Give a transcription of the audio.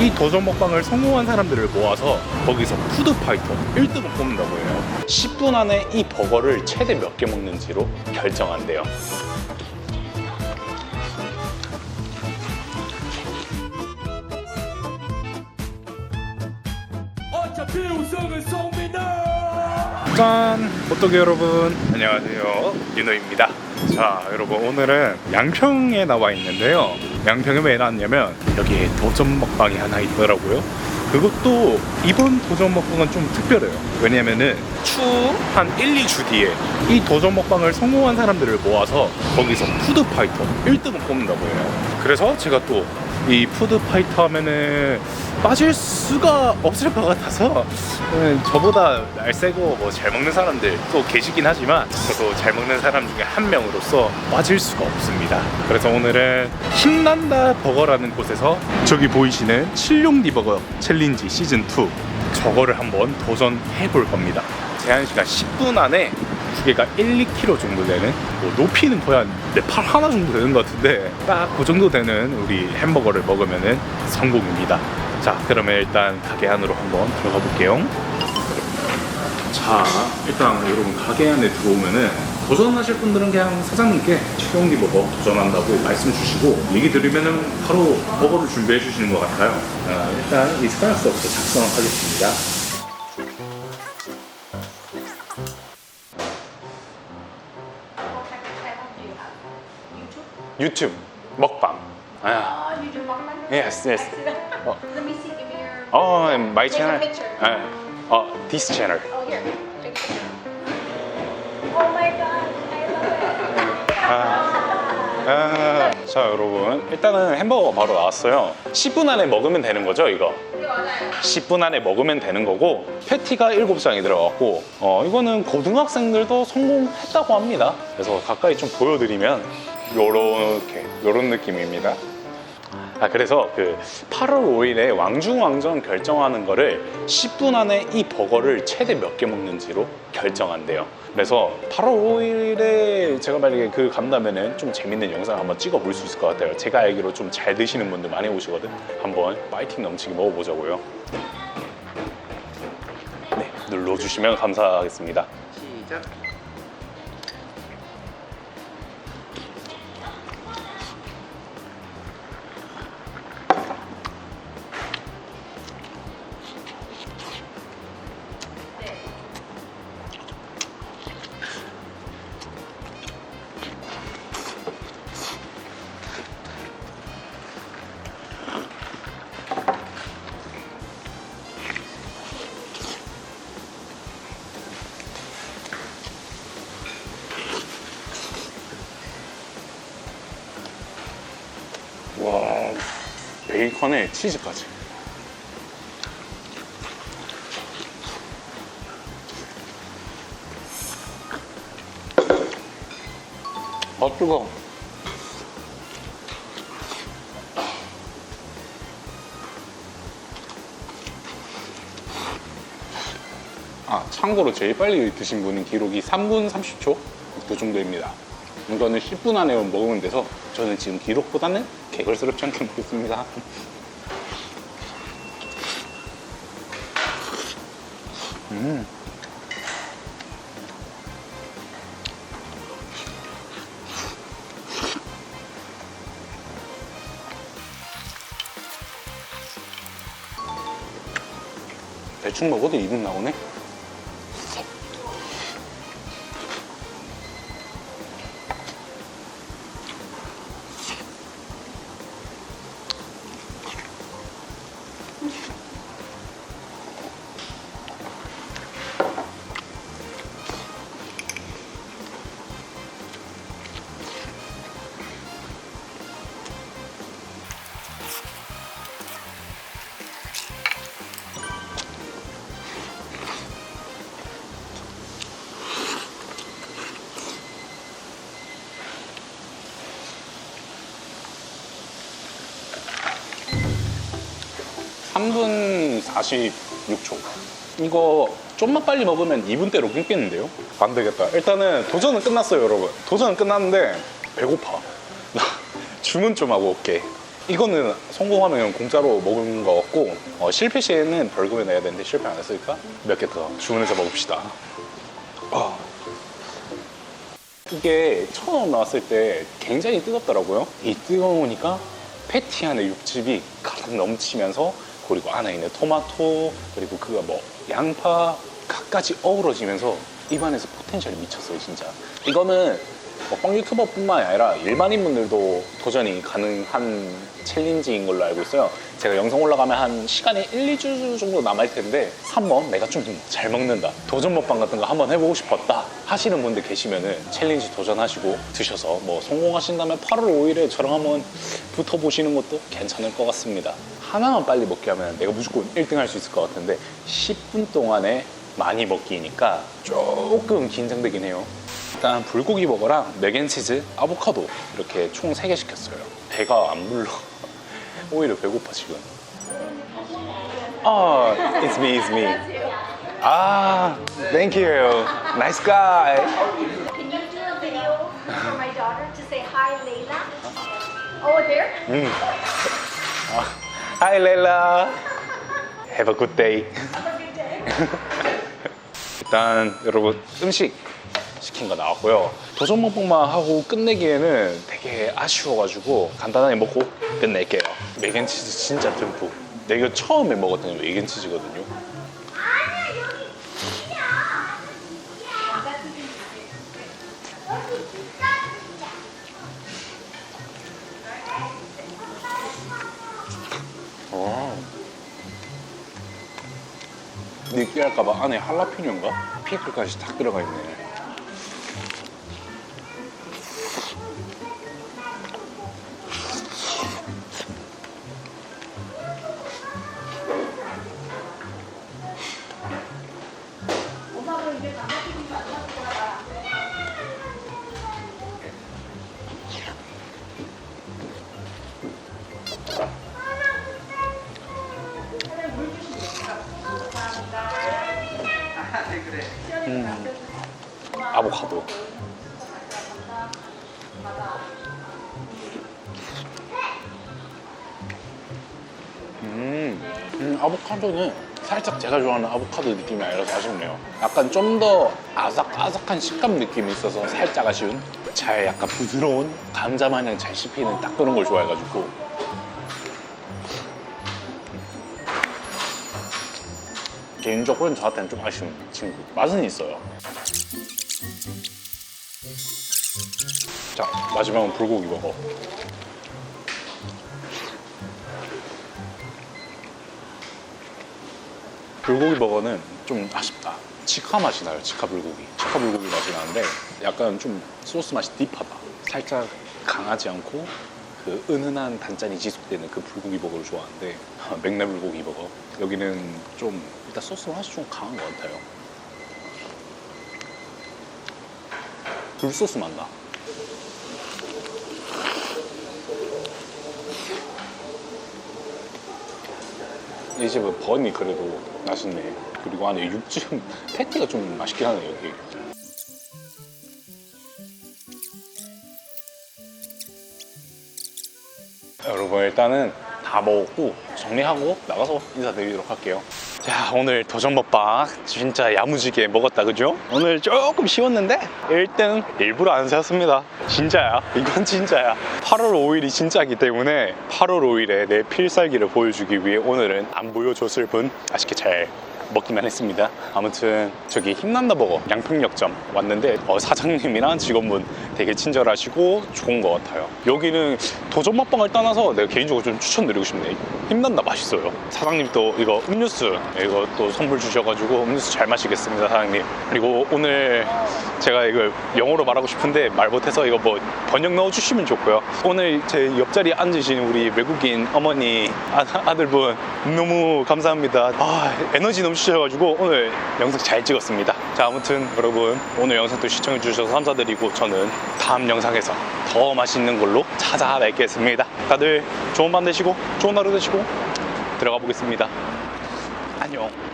이 도전 먹방을 성공한 사람들을 모아서 거기서 푸드 파이터 1등을 뽑는다고 해요. 10분 안에 이 버거를 최대 몇 개 먹는지로 결정한대요. 어차피 우승은 쏩니다. 짠! 호떡이 여러분 안녕하세요 윤호입니다 자 여러분 오늘은 양평에 나와 있는데요 양평에 왜 나왔냐면 여기에 도전 먹방이 하나 있더라고요. 그것도 이번 도전 먹방은 좀 특별해요. 왜냐면은 추후 한 1, 2주 뒤에 이 도전 먹방을 성공한 사람들을 모아서 거기서 푸드 파이터 1등을 뽑는다고 해요. 그래서 제가 또 이 푸드파이터 하면은 빠질 수가 없을 것 같아서 음, 저보다 날쌔고 뭐 잘 먹는 사람들 또 계시긴 하지만 저도 잘 먹는 사람 중에 한 명으로서 빠질 수가 없습니다. 그래서 오늘은 힘난다 버거라는 곳에서 저기 보이시는 칠룡디 버거 챌린지 시즌 2 저거를 한번 도전해 볼 겁니다. 제한 시간 10분 안에 두개가 1, 2kg 정도 되는 뭐 높이는 거의 내 팔 하나 정도 되는 것 같은데 딱 그 정도 되는 우리 햄버거를 먹으면은 성공입니다. 자 그러면 일단 가게 안으로 한번 들어가 볼게요. 자 일단 여러분 가게 안에 들어오면은 도전하실 분들은 그냥 사장님께 최경기 버거 도전한다고 말씀 주시고 얘기 드리면은 바로 버거를 준비해 주시는 것 같아요. 자, 일단 이 서부터 작성하겠습니다. YouTube? 유튜브 먹방. 아, Oh, you do mukbang? Yes, yes. Oh. Let me see. Give me your. 어, 마이 Take a 채널. picture. 아, 어, 디스 채널. Oh, here. Take a picture. Oh my gosh, I love it. 아, 자 여러분 일단은 햄버거가 바로 나왔어요 10분 안에 먹으면 되는 거죠 이거 네. 10분 안에 먹으면 되는 거고 패티가 7장이 들어갔고 어, 이거는 고등학생들도 성공했다고 합니다. 그래서 가까이 좀 보여드리면 요렇게 요런 느낌입니다 아 그래서 그 8월 5일에 왕중왕전 결정하는 거를 10분 안에 이 버거를 최대 몇 개 먹는지로 결정한대요. 그래서 8월 5일에 제가 만약에 그 간다면은 좀 재밌는 영상 한번 찍어 볼 수 있을 것 같아요. 제가 알기로 좀 잘 드시는 분들 많이 오시거든. 한번 파이팅 넘치게 먹어보자고요. 네, 눌러주시면 감사하겠습니다. 시작. 베이컨에 치즈까지. 아, 뜨거워. 아, 참고로 제일 빨리 드신 분은 기록이 3분 30초? 그 정도입니다. 이거는 10분 안에 먹으면 돼서 저는 지금 기록보다는 개걸스럽지 않게 먹겠습니다. 음. 대충 먹어도 2분 나오네. 삼분 46초. 이거 좀만 빨리 먹으면 2분대로 끊겠는데요? 안 되겠다. 일단은 도전은 끝났어요, 여러분. 도전은 끝났는데 배고파. 주문 좀 하고 올게. 이거는 성공하면 공짜로 먹은 거 같고 어, 실패 시에는 벌금을 내야 되는데 실패 안 했으니까 몇 개 더 주문해서 먹읍시다. 아. 이게 처음 나왔을 때 굉장히 뜨겁더라고요. 이 뜨거우니까 패티 안에 육즙이 가득 넘치면서 그리고 안에 있는 토마토 그리고 그거 뭐 양파 각까지 어우러지면서 입안에서 포텐셜이 미쳤어요 진짜. 이거는 먹방 유튜버뿐만 아니라 일반인분들도 도전이 가능한 챌린지인 걸로 알고 있어요. 제가 영상 올라가면 한 시간이 1, 2주 정도 남을 텐데 한번 내가 좀 잘 먹는다. 도전 먹방 같은 거 한번 해보고 싶었다 하시는 분들 계시면은 챌린지 도전하시고 드셔서 뭐 성공하신다면 8월 5일에 저랑 한번 붙어보시는 것도 괜찮을 것 같습니다. 하나만 빨리 먹게 하면 내가 무조건 1등 할 수 있을 것 같은데 10분 동안에 많이 먹기니까 조금 긴장되긴 해요. 일단 불고기 버거랑 맥앤치즈, 아보카도 이렇게 총 3개 시켰어요. 배가 안 불러. 오히려 배고파 지금. 아, it's me, it's me. 아, thank you. Nice guy. Can you do a video for my daughter to say hi, Layla? Oh, there? Hi, Leila. Have a good day. Have a good day. 일단 여러분 음식 시킨 거 나왔고요. 도전 먹방만 하고 끝내기에는 되게 아쉬워가지고 간단하게 먹고 끝낼게요. 맥앤치즈 진짜 듬뿍. 내가 처음에 먹었던 게 맥앤치즈거든요. 어. 느끼할까봐 안에 할라피뇨인가? 피클까지 딱 들어가 있네. 아보카도. 음, 음, 아보카도는 살짝 제가 좋아하는 아보카도 느낌이 아니라서 아쉽네요. 약간 좀 더 아삭아삭한 식감 느낌이 있어서 살짝 아쉬운? 잘 약간 부드러운 감자 마냥 잘 씹히는 딱 그런 걸 좋아해가지고. 개인적으로는 저한테는 좀 아쉬운 친구. 맛은 있어요. 자, 마지막은 불고기 먹어. 불고기 버거는 좀 아쉽다. 치카 맛이 나요, 치카 불고기. 치카 불고기 맛이 나는데 약간 좀 소스 맛이 딥하다. 살짝 강하지 않고 그 은은한 단짠이 지속되는 그 불고기 버거를 좋아하는데 아, 맥내 불고기 버거. 여기는 좀 일단 소스 맛이 좀 강한 것 같아요. 굴소스 맛 나. 이 집은 번이 그래도 맛있네. 그리고 안에 육즙 패티가 좀 맛있긴 하네 여기. 여러분 일단은 다 먹었고 정리하고 나가서 인사드리도록 할게요. 자 오늘 도전 먹방 진짜 야무지게 먹었다 그죠? 오늘 조금 쉬웠는데? 1등 일부러 안 세웠습니다. 진짜야. 이건 진짜야. 8월 5일이 진짜기 때문에 8월 5일에 내 필살기를 보여주기 위해 오늘은 안 보여줬을 뿐 아쉽게 잘 먹기만 했습니다 아무튼 저기 힘난다 버거 양평역점 왔는데 어, 사장님이랑 직원분 되게 친절하시고 좋은 것 같아요. 여기는 도전 먹방을 떠나서 내가 개인적으로 좀 추천드리고 싶네 힘난다 맛있어요. 사장님 또 이거 음료수 이거 또 선물 주셔가지고 음료수 잘 마시겠습니다 사장님. 그리고 오늘 제가 이걸 영어로 말하고 싶은데 말 못해서 이거 뭐 번역 넣어주시면 좋고요. 오늘 제 옆자리에 앉으신 우리 외국인 어머니 아, 아들분 너무 감사합니다. 아 에너지 넘치셔가지고 오늘 영상 잘 찍었습니다. 자 아무튼 여러분 오늘 영상도 시청해 주셔서 감사드리고 저는 다음 영상에서 더 맛있는 걸로 찾아뵙겠습니다. 다들 좋은 밤 되시고 좋은 하루 되시고 들어가 보겠습니다. 안녕